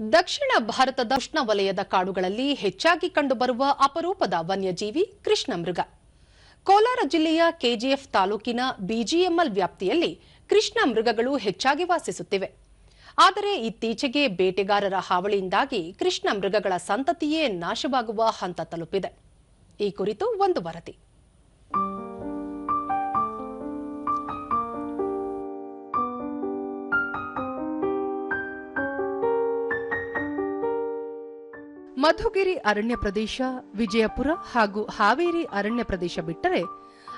ದಕ್ಷಿಣ ಭಾರತದ ಉಷ್ಣವಲಯದ ಕಾಡುಗಳಲ್ಲಿ ಹೆಚ್ಚಾಗಿ ಕಂಡುಬರುವ ಅಪರೂಪದ ವನ್ಯಜೀವಿ ಕೃಷ್ಣ ಮೃಗ ಕೋಲಾರ ಜಿಲ್ಲೆಯ ಕೆಜಿಎಫ್ ತಾಲೂಕಿನ ಬಿಜಿಎಂಎಲ್ ವ್ಯಾಪ್ತಿಯಲ್ಲಿ ಕೃಷ್ಣ ಮೃಗಗಳು ಹೆಚ್ಚಾಗಿ ವಾಸಿಸುತ್ತಿವೆ. ಆದರೆ ಇತ್ತೀಚೆಗೆ ಬೇಟೆಗಾರರ ಹಾವಳಿಯಿಂದಾಗಿ ಕೃಷ್ಣ ಮೃಗಗಳ ಸಂತತಿಯೇ ನಾಶವಾಗುವ ಹಂತ ತಲುಪಿದೆ. ಈ ಕುರಿತು ಒಂದು ವರದಿ. ಮಧುಗಿರಿ ಅರಣ್ಯ ಪ್ರದೇಶ, ವಿಜಯಪುರ ಹಾಗೂ ಹಾವೇರಿ ಅರಣ್ಯ ಪ್ರದೇಶ ಬಿಟ್ಟರೆ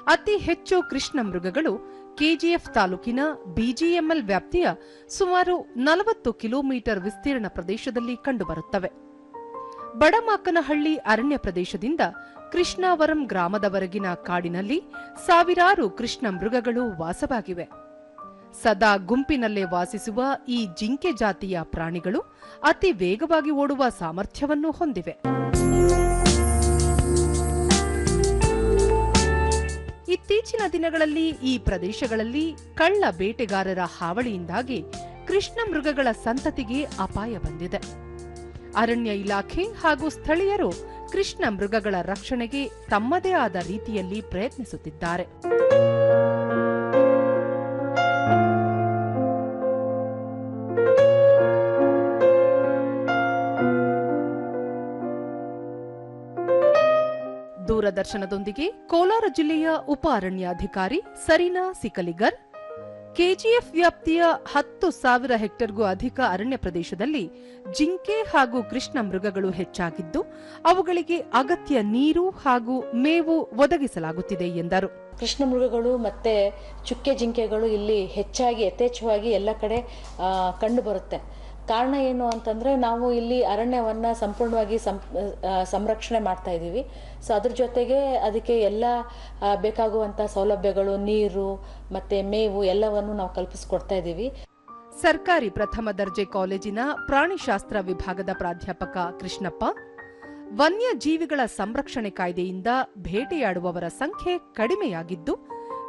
ಅತಿ ಹೆಚ್ಚು ಕೃಷ್ಣ ಮೃಗಗಳು ಕೆಜಿಎಫ್ ತಾಲೂಕಿನ ಬಿಜಿಎಂಎಲ್ ವ್ಯಾಪ್ತಿಯ ಸುಮಾರು ನಲವತ್ತು ಕಿಲೋಮೀಟರ್ ವಿಸ್ತೀರ್ಣ ಪ್ರದೇಶದಲ್ಲಿ ಕಂಡುಬರುತ್ತವೆ. ಬಡಮಾಕನಹಳ್ಳಿ ಅರಣ್ಯ ಪ್ರದೇಶದಿಂದ ಕೃಷ್ಣಾವರಂ ಗ್ರಾಮದವರೆಗಿನ ಕಾಡಿನಲ್ಲಿ ಸಾವಿರಾರು ಕೃಷ್ಣ ಮೃಗಗಳು ವಾಸವಾಗಿವೆ. ಸದಾ ಗುಂಪಿನಲ್ಲೇ ವಾಸಿಸುವ ಈ ಜಿಂಕೆ ಜಾತಿಯ ಪ್ರಾಣಿಗಳು ಅತಿ ವೇಗವಾಗಿ ಓಡುವ ಸಾಮರ್ಥ್ಯವನ್ನು ಹೊಂದಿವೆ. ಇತ್ತೀಚಿನ ದಿನಗಳಲ್ಲಿ ಈ ಪ್ರದೇಶಗಳಲ್ಲಿ ಕಳ್ಳ ಬೇಟೆಗಾರರ ಹಾವಳಿಯಿಂದಾಗಿ ಕೃಷ್ಣ ಮೃಗಗಳ ಸಂತತಿಗೆ ಅಪಾಯ ಬಂದಿದೆ. ಅರಣ್ಯ ಇಲಾಖೆ ಹಾಗೂ ಸ್ಥಳೀಯರು ಕೃಷ್ಣ ಮೃಗಗಳ ರಕ್ಷಣೆಗೆ ತಮ್ಮದೇ ಆದ ರೀತಿಯಲ್ಲಿ ಪ್ರಯತ್ನಿಸುತ್ತಿದ್ದಾರೆ. ದೂರದರ್ಶನದೊಂದಿಗೆ ಕೋಲಾರ ಜಿಲ್ಲೆಯ ಉಪ ಅರಣ್ಯಾಧಿಕಾರಿ ಸರಿನಾ ಸಿಕಲಿಗರ್. ಕೆಜಿಎಫ್ ವ್ಯಾಪ್ತಿಯ ಹತ್ತು ಸಾವಿರ ಹೆಕ್ಟೇರ್ಗೂ ಅಧಿಕ ಅರಣ್ಯ ಪ್ರದೇಶದಲ್ಲಿ ಜಿಂಕೆ ಹಾಗೂ ಕೃಷ್ಣ ಮೃಗಗಳು ಹೆಚ್ಚಾಗಿದ್ದು, ಅವುಗಳಿಗೆ ಅಗತ್ಯ ನೀರು ಹಾಗೂ ಮೇವು ಒದಗಿಸಲಾಗುತ್ತಿದೆ ಎಂದರು. ಕೃಷ್ಣ ಮೃಗಗಳು ಮತ್ತೆ ಚುಕ್ಕೆ ಜಿಂಕೆಗಳು ಇಲ್ಲಿ ಹೆಚ್ಚಾಗಿ ಯಥೇಚ್ಛವಾಗಿ ಎಲ್ಲ ಕಡೆ ಕಂಡು ಬರುತ್ತೆ. ಕಾರಣ ಏನು ಅಂತಂದರೆ ನಾವು ಇಲ್ಲಿ ಅರಣ್ಯವನ್ನು ಸಂಪೂರ್ಣವಾಗಿ ಸಂ ಸಂರಕ್ಷಣೆ ಮಾಡ್ತಾ ಇದ್ದೀವಿ. ಸೊ ಅದ್ರ ಜೊತೆಗೆ ಅದಕ್ಕೆ ಎಲ್ಲ ಬೇಕಾಗುವಂತ ಬೇಕಾಗುವಂಥ ಸೌಲಭ್ಯಗಳು ನೀರು ಮತ್ತು ಮೇವು ಎಲ್ಲವನ್ನು ನಾವು ಕಲ್ಪಿಸ್ಕೊಡ್ತಾ ಇದ್ದೀವಿ. ಸರ್ಕಾರಿ ಪ್ರಥಮ ದರ್ಜೆ ಕಾಲೇಜಿನ ಪ್ರಾಣಿಶಾಸ್ತ್ರ ವಿಭಾಗದ ಪ್ರಾಧ್ಯಾಪಕ ಕೃಷ್ಣಪ್ಪ ವನ್ಯಜೀವಿಗಳ ಸಂರಕ್ಷಣೆ ಕಾಯ್ದೆಯಿಂದ ಭೇಟೆಯಾಡುವವರ ಸಂಖ್ಯೆ ಕಡಿಮೆಯಾಗಿದ್ದು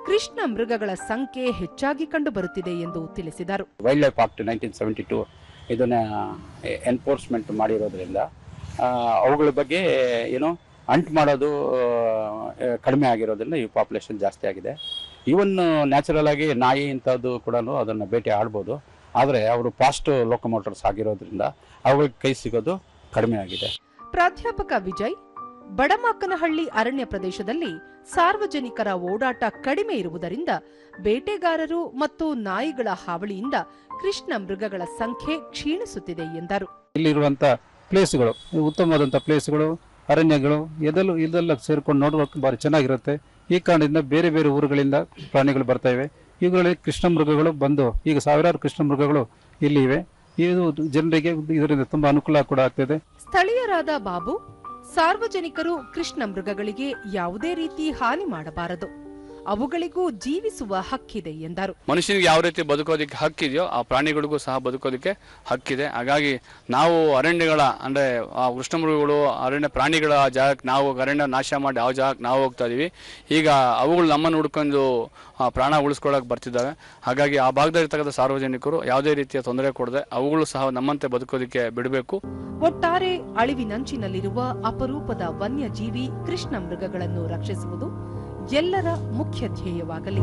ಕೃಷ್ಣ ಮೃಗಗಳ ಸಂಖ್ಯೆ ಹೆಚ್ಚಾಗಿ ಕಂಡುಬರುತ್ತಿದೆ ಎಂದು ತಿಳಿಸಿದರು. Wild life act nineteen seventy two ಇದನ್ನ ಎನ್ಫೋರ್ಸ್ಮೆಂಟ್ ಮಾಡಿರೋದ್ರಿಂದ ಅವುಗಳ ಬಗ್ಗೆ ಏನು ಅಂಟ್ ಮಾಡೋದು ಕಡಿಮೆ ಆಗಿರೋದ್ರಿಂದ ಈ ಪಾಪ್ಯುಲೇಷನ್ ಜಾಸ್ತಿ ಆಗಿದೆ. ಈವನ್ ನ್ಯಾಚುರಲ್ ಆಗಿ ನಾಯಿ ಇಂಥದ್ದು ಕೂಡ ಅದನ್ನು ಭೇಟಿ ಆಡ್ಬೋದು. ಆದರೆ ಅವರು ಫಾಸ್ಟ್ ಲೋಕೋಮೋಟರ್ಸ್ ಆಗಿರೋದ್ರಿಂದ ಅವುಗಳಿಗೆ ಕೈ ಸಿಗೋದು ಕಡಿಮೆ ಆಗಿದೆ. ಪ್ರಾಧ್ಯಾಪಕ ವಿಜಯ್ ಬಡಮಾಕನಹಳ್ಳಿ ಅರಣ್ಯ ಪ್ರದೇಶದಲ್ಲಿ ಸಾರ್ವಜನಿಕರ ಓಡಾಟ ಕಡಿಮೆ ಇರುವುದರಿಂದ ಬೇಟೆಗಾರರು ಮತ್ತು ನಾಯಿಗಳ ಹಾವಳಿಯಿಂದ ಕೃಷ್ಣ ಮೃಗಗಳ ಸಂಖ್ಯೆ ಕ್ಷೀಣಿಸುತ್ತಿದೆ ಎಂದರು. ಇಲ್ಲಿರುವಂತಹ ಪ್ಲೇಸ್ಗಳು ಉತ್ತಮವಾದಂತಹ ಪ್ಲೇಸ್ಗಳು ಅರಣ್ಯಗಳು ಇದೆಲ್ಲ ಇದೆಲ್ಲ ಸೇರಿಕೊಂಡು ನೋಡುವ ಬಾರಿ ಚೆನ್ನಾಗಿರುತ್ತೆ. ಈ ಕಾರಣದಿಂದ ಬೇರೆ ಬೇರೆ ಊರುಗಳಿಂದ ಪ್ರಾಣಿಗಳು ಬರ್ತಾ ಇವೆ. ಇವುಗಳಲ್ಲಿ ಕೃಷ್ಣ ಮೃಗಗಳು ಬಂದು ಈಗ ಸಾವಿರಾರು ಕೃಷ್ಣ ಮೃಗಗಳು ಇಲ್ಲಿ ಇವೆ. ಇದು ಜನರಿಗೆ ಇದರಿಂದ ತುಂಬಾ ಅನುಕೂಲ ಕೂಡ ಆಗ್ತಿದೆ. ಸ್ಥಳೀಯರಾದ ಬಾಬು ಸಾರ್ವಜನಿಕರು ಕೃಷ್ಣ ಮೃಗಗಳಿಗೆ ಯಾವುದೇ ರೀತಿ ಹಾನಿ ಮಾಡಬಾರದು. ಅವುಗಳಿಗೂ ಜೀವಿಸುವ ಹಕ್ಕಿದೆ ಎಂದರು. ಮನುಷ್ಯನಿಗೆ ಯಾವ ರೀತಿ ಬದುಕೋದಕ್ಕೆ ಹಕ್ಕಿದೆಯೋ ಆ ಪ್ರಾಣಿಗಳಿಗೂ ಸಹ ಬದುಕೋದಕ್ಕೆ ಹಕ್ಕಿದೆ. ಹಾಗಾಗಿ ನಾವು ಅರಣ್ಯಗಳ ಅಂದ್ರೆ ಆ ಉಷ್ಣಮೃಗಗಳು ಅರಣ್ಯ ಪ್ರಾಣಿಗಳ ಜಾಗಕ್ಕೆ ನಾವು ಅರಣ್ಯ ನಾಶ ಮಾಡಿ ಯಾವ ಜಾಗಕ್ಕೆ ನಾವು ಹೋಗ್ತಾ ಇದೀವಿ. ಈಗ ಅವುಗಳು ನಮ್ಮನ್ನು ಹುಡ್ಕೊಂಡು ಪ್ರಾಣ ಉಳಿಸ್ಕೊಳ್ಳೋಕೆ ಬರ್ತಿದ್ದಾವೆ. ಹಾಗಾಗಿ ಆ ಭಾಗದಲ್ಲಿರ್ತಕ್ಕಂಥ ಸಾರ್ವಜನಿಕರು ಯಾವುದೇ ರೀತಿಯ ತೊಂದರೆ ಕೊಡದೆ ಅವುಗಳು ಸಹ ನಮ್ಮಂತೆ ಬದುಕೋದಕ್ಕೆ ಬಿಡಬೇಕು. ಒಟ್ಟಾರೆ ಅಳಿವಿನಂಚಿನಲ್ಲಿರುವ ಅಪರೂಪದ ವನ್ಯಜೀವಿ ಕೃಷ್ಣ ಮೃಗಗಳನ್ನು ರಕ್ಷಿಸುವುದು ಎಲ್ಲರ ಮುಖ್ಯ ಧ್ಯೇಯವಾಗಲಿ.